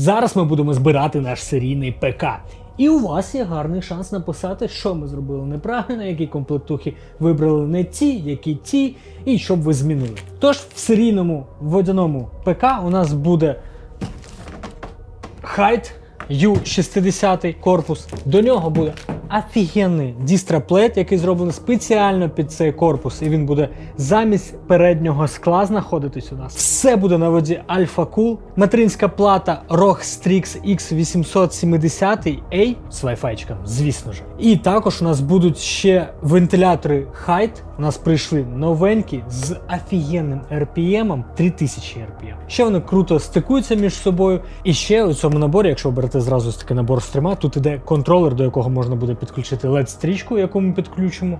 Зараз ми будемо збирати наш серійний ПК. І у вас є гарний шанс написати, що ми зробили неправильно, які комплектухи вибрали не ті, які ті, і що б ви змінили. Тож в серійному водяному ПК у нас буде Хайт U60 корпус. До нього буде офігенний дістраплет, який зроблений спеціально під цей корпус, і він буде замість переднього скла знаходитись у нас. Все буде на воді Alpha Cool. Материнська плата ROG Strix X870A з Wi-Fi, звісно ж. І також у нас будуть ще вентилятори Height. У нас прийшли новенькі з офігенним RPM 3000 RPM. Ще вони круто стикуються між собою. І ще у цьому наборі, якщо ви берете зразу такий набор з трьома, тут іде контролер, до якого можна буде підключити LED-стрічку, яку ми підключимо.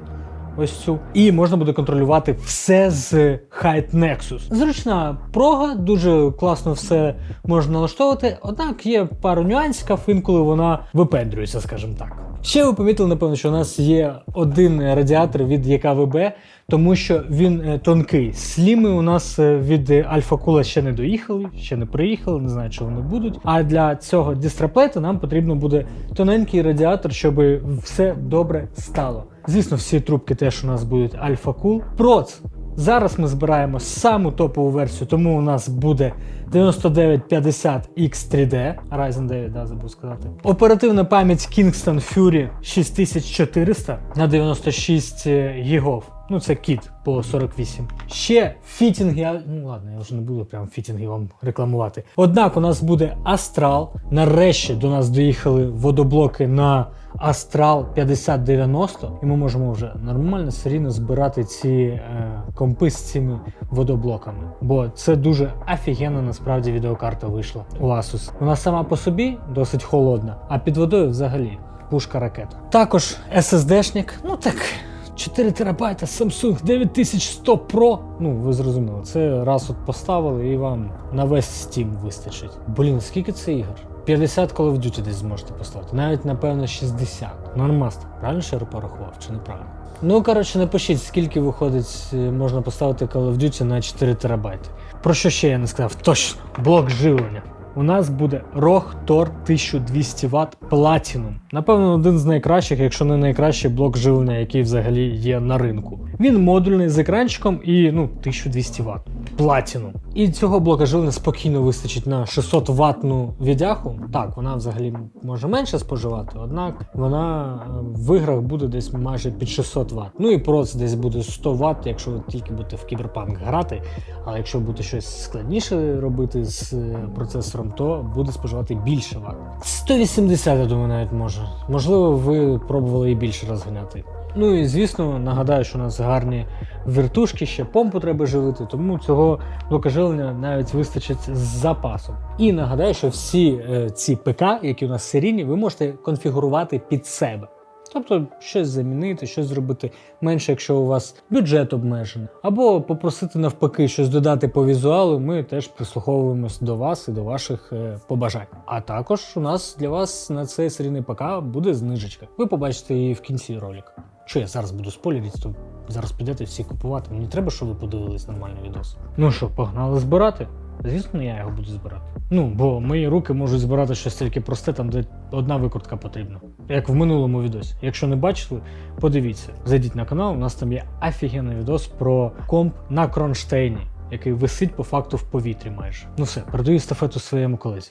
Ось цю. І можна буде контролювати все з Height Nexus. Зручна прога, дуже класно все можна налаштовувати. Однак є пару нюансів, інколи вона випендрюється, скажімо так. Ще ви помітили, напевно, що у нас є один радіатор від ЯКВБ, тому що він е, тонкий. Сліми у нас е, від Альфа Кула ще не доїхали, ще не приїхали, не знаю, чи вони будуть. А для цього дістраплета нам потрібно буде тоненький радіатор, щоб все добре стало. Звісно, всі трубки теж у нас будуть Альфа Кул. Проц. Зараз ми збираємо саму топову версію, тому у нас буде 9950X3D, Ryzen 9, да, забув сказати. Оперативна пам'ять Kingston Fury 6400 на 96 гігов. Ну, це кіт по 48. Ще фітінги, ну ладно, я вже не буду прям фітінги вам рекламувати. Однак у нас буде Астрал. Нарешті до нас доїхали водоблоки на Астрал 5090, і ми можемо вже нормально серійно збирати ці е, компи з цими водоблоками. Бо це дуже офігенна насправді відеокарта вийшла у Asus. Вона сама по собі досить холодна, а під водою взагалі пушка ракета. Також SSD-шник, ну так. 4 терабайта Samsung 9100 Pro. Ну, ви зрозуміли, це раз от поставили і вам на весь Steam вистачить. Блін, скільки це ігор? 50 Call of Duty десь зможете поставити. Навіть, напевно, 60. Нормаст. Правильно що я порахував, чи неправильно? Ну, коротше, напишіть, скільки виходить, е, можна поставити Call of Duty на 4 терабайти. Про що ще я не сказав? Точно, блок живлення. У нас буде ROG Tor 1200 Вт Platinum. Напевно, один з найкращих, якщо не найкращий блок живлення, який взагалі є на ринку. Він модульний з екранчиком і ну, 1200 Вт. Platinum. І цього блока живлення спокійно вистачить на 600 ваттну віддяху. Так, вона взагалі може менше споживати, однак вона е, в іграх буде десь майже під 600 Вт. Ну і проц десь буде 100 Вт, якщо ви тільки будете в кіберпанк грати. Але якщо будете щось складніше робити з е, процесором, то буде споживати більше Вт. 180, я думаю, навіть може. Можливо, ви пробували і більше розганяти. Ну і звісно, нагадаю, що у нас гарні вертушки, ще помпу треба живити, тому цього блока живлення навіть вистачить з запасом. І нагадаю, що всі е, ці ПК, які у нас серійні, ви можете конфігурувати під себе. Тобто щось замінити, щось зробити менше, якщо у вас бюджет обмежений. Або попросити навпаки щось додати по візуалу, ми теж прислуховуємось до вас і до ваших е, побажань. А також у нас для вас на цей серійний ПК буде знижечка. Ви побачите її в кінці ролика. Що я зараз буду спойлерити, то зараз підете всі купувати. Мені треба, щоб ви подивились нормальний відос. Ну що, погнали збирати? Звісно, я його буду збирати. Ну, бо мої руки можуть збирати щось тільки просте, там де одна викрутка потрібна. Як в минулому відосі. Якщо не бачили, подивіться. Зайдіть на канал, у нас там є офігенний відос про комп на кронштейні, який висить по факту в повітрі майже. Ну все, передаю естафету своєму колезі.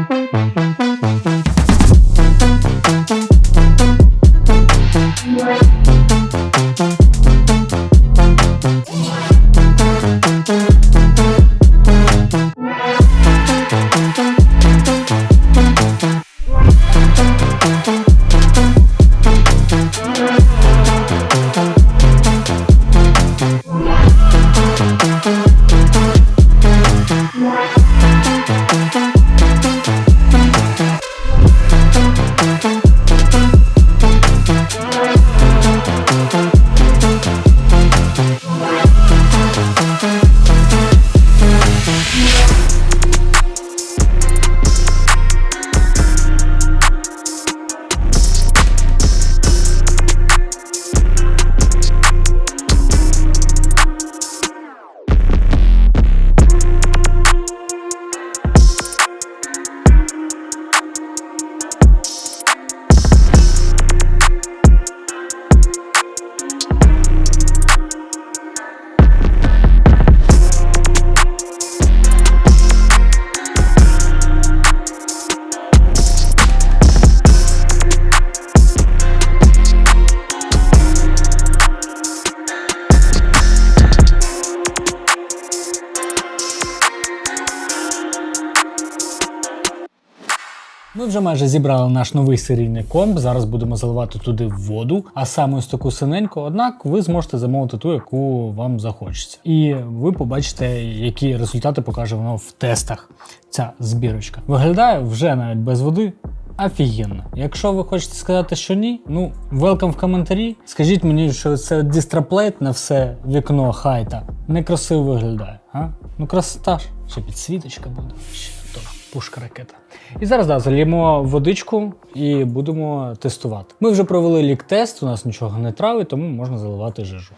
вже майже зібрали наш новий серійний комп. Зараз будемо заливати туди воду, а саме ось таку синеньку. Однак ви зможете замовити ту, яку вам захочеться. І ви побачите, які результати покаже воно в тестах. Ця збірочка виглядає вже навіть без води. Офігенно. Якщо ви хочете сказати, що ні, ну велкам в коментарі. Скажіть мені, що це дистраплейт на все вікно хайта некрасиво виглядає. А? Ну красота ж. Ще підсвіточка буде. Пушка ракета. І зараз да, зальємо водичку і будемо тестувати. Ми вже провели лік-тест, у нас нічого не трави, тому можна заливати жижу.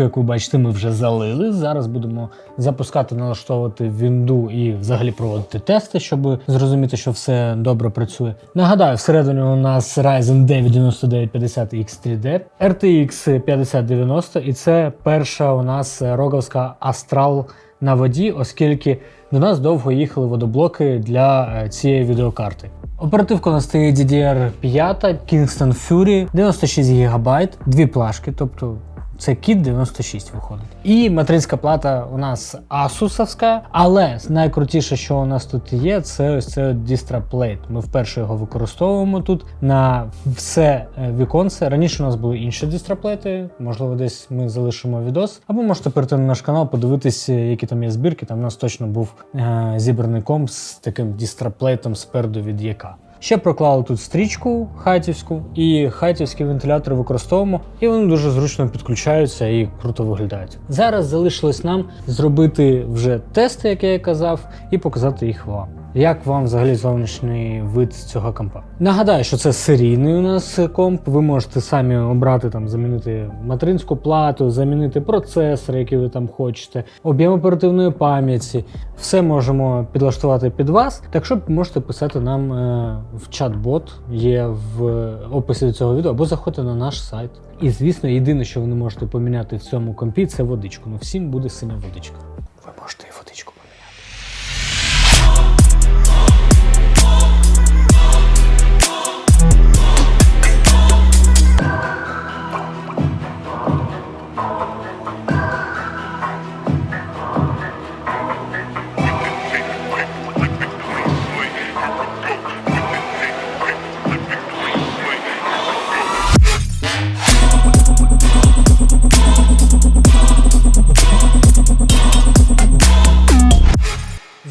Водичку, яку бачите, ми вже залили. Зараз будемо запускати, налаштовувати вінду і взагалі проводити тести, щоб зрозуміти, що все добре працює. Нагадаю, всередині у нас Ryzen 9 9950 X3D, RTX 5090 і це перша у нас роговська Astral на воді, оскільки до нас довго їхали водоблоки для е, цієї відеокарти. Оперативка у нас стоїть DDR5 Kingston Fury 96 ГБ, дві плашки, тобто це кіт 96 виходить. І материнська плата у нас Asusовська, але найкрутіше, що у нас тут є, це ось це дістраплейт. Ми вперше його використовуємо тут на все е, віконце. Раніше у нас були інші дістраплети, можливо, десь ми залишимо відос. Або можете перейти на наш канал, подивитись, які там є збірки. Там у нас точно був е зібраний комп з таким дістраплейтом спереду від ЯК. Ще проклали тут стрічку хайтівську, і хайтівські вентилятори використовуємо, і вони дуже зручно підключаються і круто виглядають. Зараз залишилось нам зробити вже тести, як я казав, і показати їх вам. Як вам взагалі зовнішній вид цього компа? Нагадаю, що це серійний у нас комп. Ви можете самі обрати там, замінити материнську плату, замінити процесор, який ви там хочете, об'єм оперативної пам'яті. Все можемо підлаштувати під вас. Так що можете писати нам е, в чат-бот, є в описі до цього відео, або заходьте на наш сайт. І звісно, єдине, що ви не можете поміняти в цьому компі, це водичку. Ну всім буде синя водичка.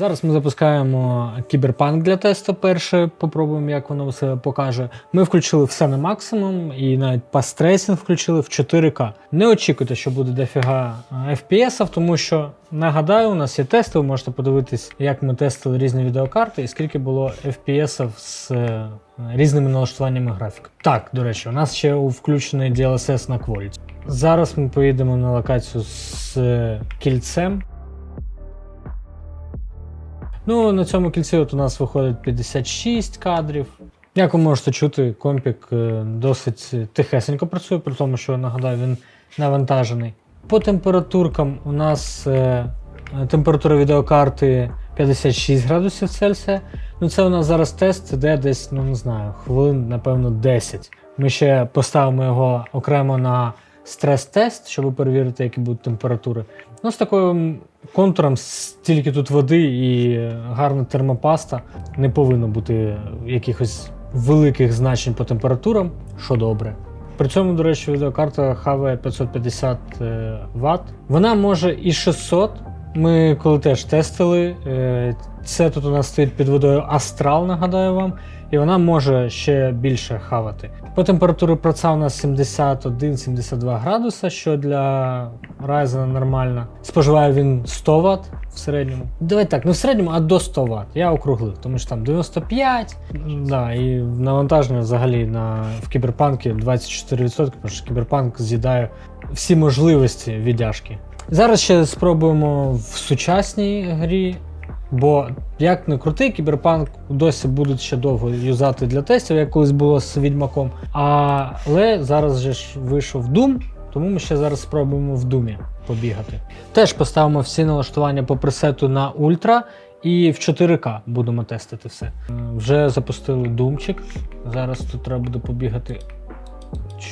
Зараз ми запускаємо кіберпанк для тесту. Перше, попробуємо, як воно себе покаже. Ми включили все на максимум і навіть пастрейсинг включили в 4К. Не очікуйте, що буде дофіга FPS, тому що нагадаю, у нас є тести. Ви можете подивитись, як ми тестили різні відеокарти і скільки було FPS з е, різними налаштуваннями графіки. Так, до речі, у нас ще включений DLSS на Quality. Зараз ми поїдемо на локацію з е, кільцем. Ну, на цьому кільці от у нас виходить 56 кадрів. Як ви можете чути, компік е, досить тихесенько працює, при тому, що нагадаю, він навантажений. По температуркам у нас е, температура відеокарти 56 градусів Цельсія. Ну, це у нас зараз тест іде десь, ну не знаю, хвилин, напевно, 10. Ми ще поставимо його окремо на стрес-тест, щоб перевірити, які будуть температури. Ну, з таким контуром, стільки тут води і гарна термопаста, не повинно бути якихось великих значень по температурам, що добре. При цьому, до речі, відеокарта хаває 550 Вт. Вона може і 600. Ми коли теж тестили, е, це тут у нас стоїть під водою Астрал, нагадаю вам, і вона може ще більше хавати. По температурі проца у нас 71-72 градуса, що для Ryzen нормально. Споживає він 100 Вт в середньому. Давай так, не в середньому, а до 100 Вт. Я округлив, тому що там 95, да, і навантаження взагалі на, в кіберпанкі 24%, тому що кіберпанк з'їдає всі можливості віддяжки. Зараз ще спробуємо в сучасній грі, бо як не крутий, кіберпанк досі будуть ще довго юзати для тестів, як колись було з відьмаком. Але зараз же ж вийшов Doom, тому ми ще зараз спробуємо в Думі побігати. Теж поставимо всі налаштування по пресету на ультра. І в 4К будемо тестити все. Е, Вже запустили думчик. Зараз тут треба буде побігати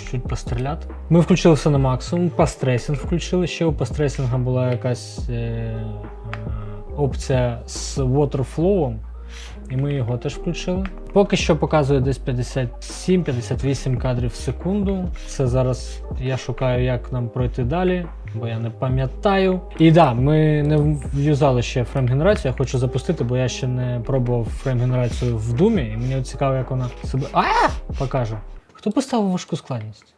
чуть-чуть постріляти. Ми включили все на максимум, пастрейсинг включили. Ще у пастрейсинга була якась е, е, опція з waterflow, і ми його теж включили. Поки що показує десь 57-58 кадрів в секунду. Це зараз я шукаю, як нам пройти далі, бо я не пам'ятаю. І да, ми не юзали ще фрейм-генерацію, я хочу запустити, бо я ще не пробував фрейм-генерацію в Думі, і мені цікаво, як вона себе а покаже. Хто поставив важку складність?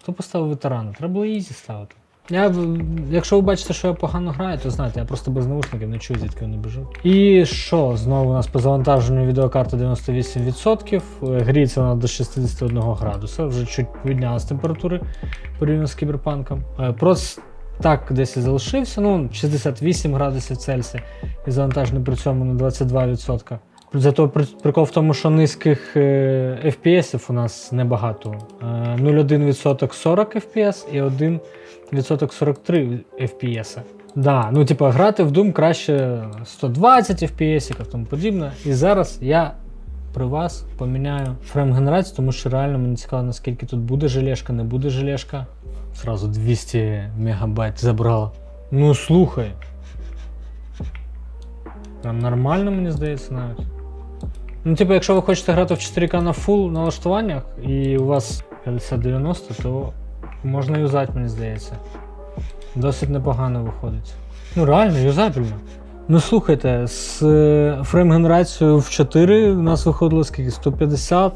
Хто поставив ветерана? Треба було ізі ставити. Я, якщо ви бачите, що я погано граю, то знаєте, я просто без наушників не чую, звідки вони біжуть. І що? Знову у нас по завантаженню відеокарта 98%. е, Гріється вона до 61 градуса, вже чуть піднялась температури порівняно з кіберпанком. Е, Прос так десь і залишився, ну 68 градусів Цельсія і завантажений при цьому на 22%. Зато прикол в тому, що низьких е, FPS у нас небагато. Е, 0,1% 40 FPS і 1% 43 FPS. Да, ну типа грати в Doom краще 120 FPS і тому подібне. І зараз я при вас поміняю фрейм-генерацію, тому що реально мені цікаво, наскільки тут буде желешка, не буде желешка. Сразу 200 мегабайт забрала. Ну слухай. Прям нормально, мені здається, навіть. Ну, типу, якщо ви хочете грати в 4К на фул налаштуваннях і у вас 5090, то можна юзати, мені здається. Dосить непогано виходить. Ну, реально, юзабельно. Ну слухайте, з е, фрейм-генерацією в 4 у нас виходило скільки? 150,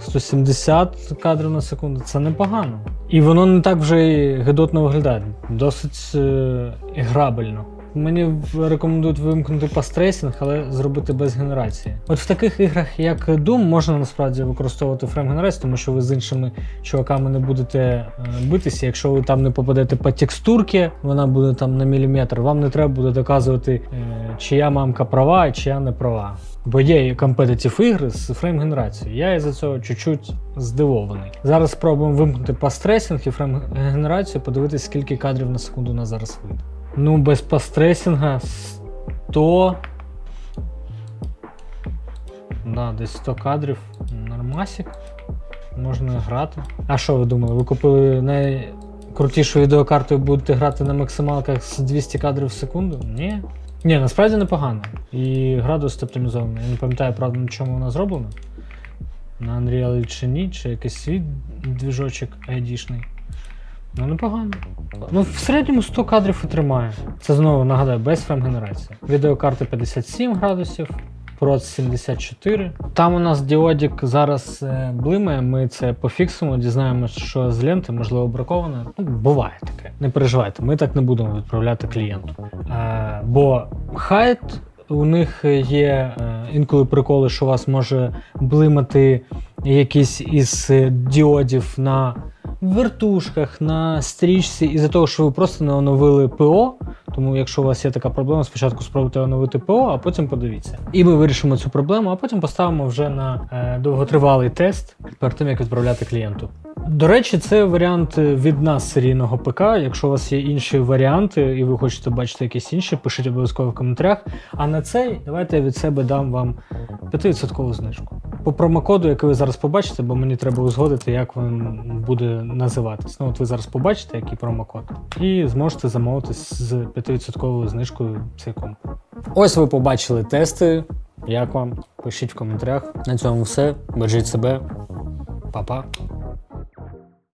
170 кадрів на секунду. Це непогано. І воно не так вже і гидотно виглядає. Досить е, грабельно. Мені рекомендують вимкнути пастрейсинг, але зробити без генерації. От в таких іграх, як Doom, можна насправді використовувати фрейм-генерацію, тому що ви з іншими чуваками не будете е, битися. Якщо ви там не попадете по текстурці, вона буде там на міліметр. Вам не треба буде доказувати, е, чия мамка права, а чия не права. Бо є компетитив ігри з фрейм-генерацією. Я із-за цього чуть-чуть здивований. Зараз спробуємо вимкнути пастрейсинг і фрейм-генерацію, подивитися, скільки кадрів на секунду у нас зараз вийде. Ну, без пастрейсинга 100. Да, десь 100 кадрів. Нормасик. Можна грати. А що ви думали? Ви купили найкрутішу відеокарту і будете грати на максималках з 200 кадрів в секунду? Ні. Ні, насправді непогано. І гра досить оптимізована. Я не пам'ятаю, правда, на чому вона зроблена. На Unreal чи ні, чи якийсь свій двіжочок айдішний. Ну, непогано. Ну, в середньому 100 кадрів і. Це знову нагадаю, без фрейм генерації. Відеокарта 57 градусів, проц 74. Там у нас діодік зараз е, блимає, ми це пофіксимо, дізнаємося, що з ленти, можливо, браковане. Ну, буває таке. Не переживайте, ми так не будемо відправляти клієнту. Е, бо хайт у них є е, інколи приколи, що у вас може блимати якийсь із е, діодів на вертушках, на стрічці, із-за того, що ви просто не оновили ПО. Тому, якщо у вас є така проблема, спочатку спробуйте оновити ПО, а потім подивіться. І ми вирішимо цю проблему, а потім поставимо вже на е, довготривалий тест перед тим, як відправляти клієнту. До речі, це варіант від нас серійного ПК. Якщо у вас є інші варіанти, і ви хочете бачити якісь інші, пишіть обов'язково в коментарях. А на цей давайте я від себе дам вам 5% знижку. По промокоду, який ви зараз побачите, бо мені треба узгодити, як він буде називатись. Ну, от ви зараз побачите, який промокод, і зможете замовити з 5% знижкою цей комп. Ось ви побачили тести. Як вам? Пишіть в коментарях. На цьому все. Бережіть себе. Па-па.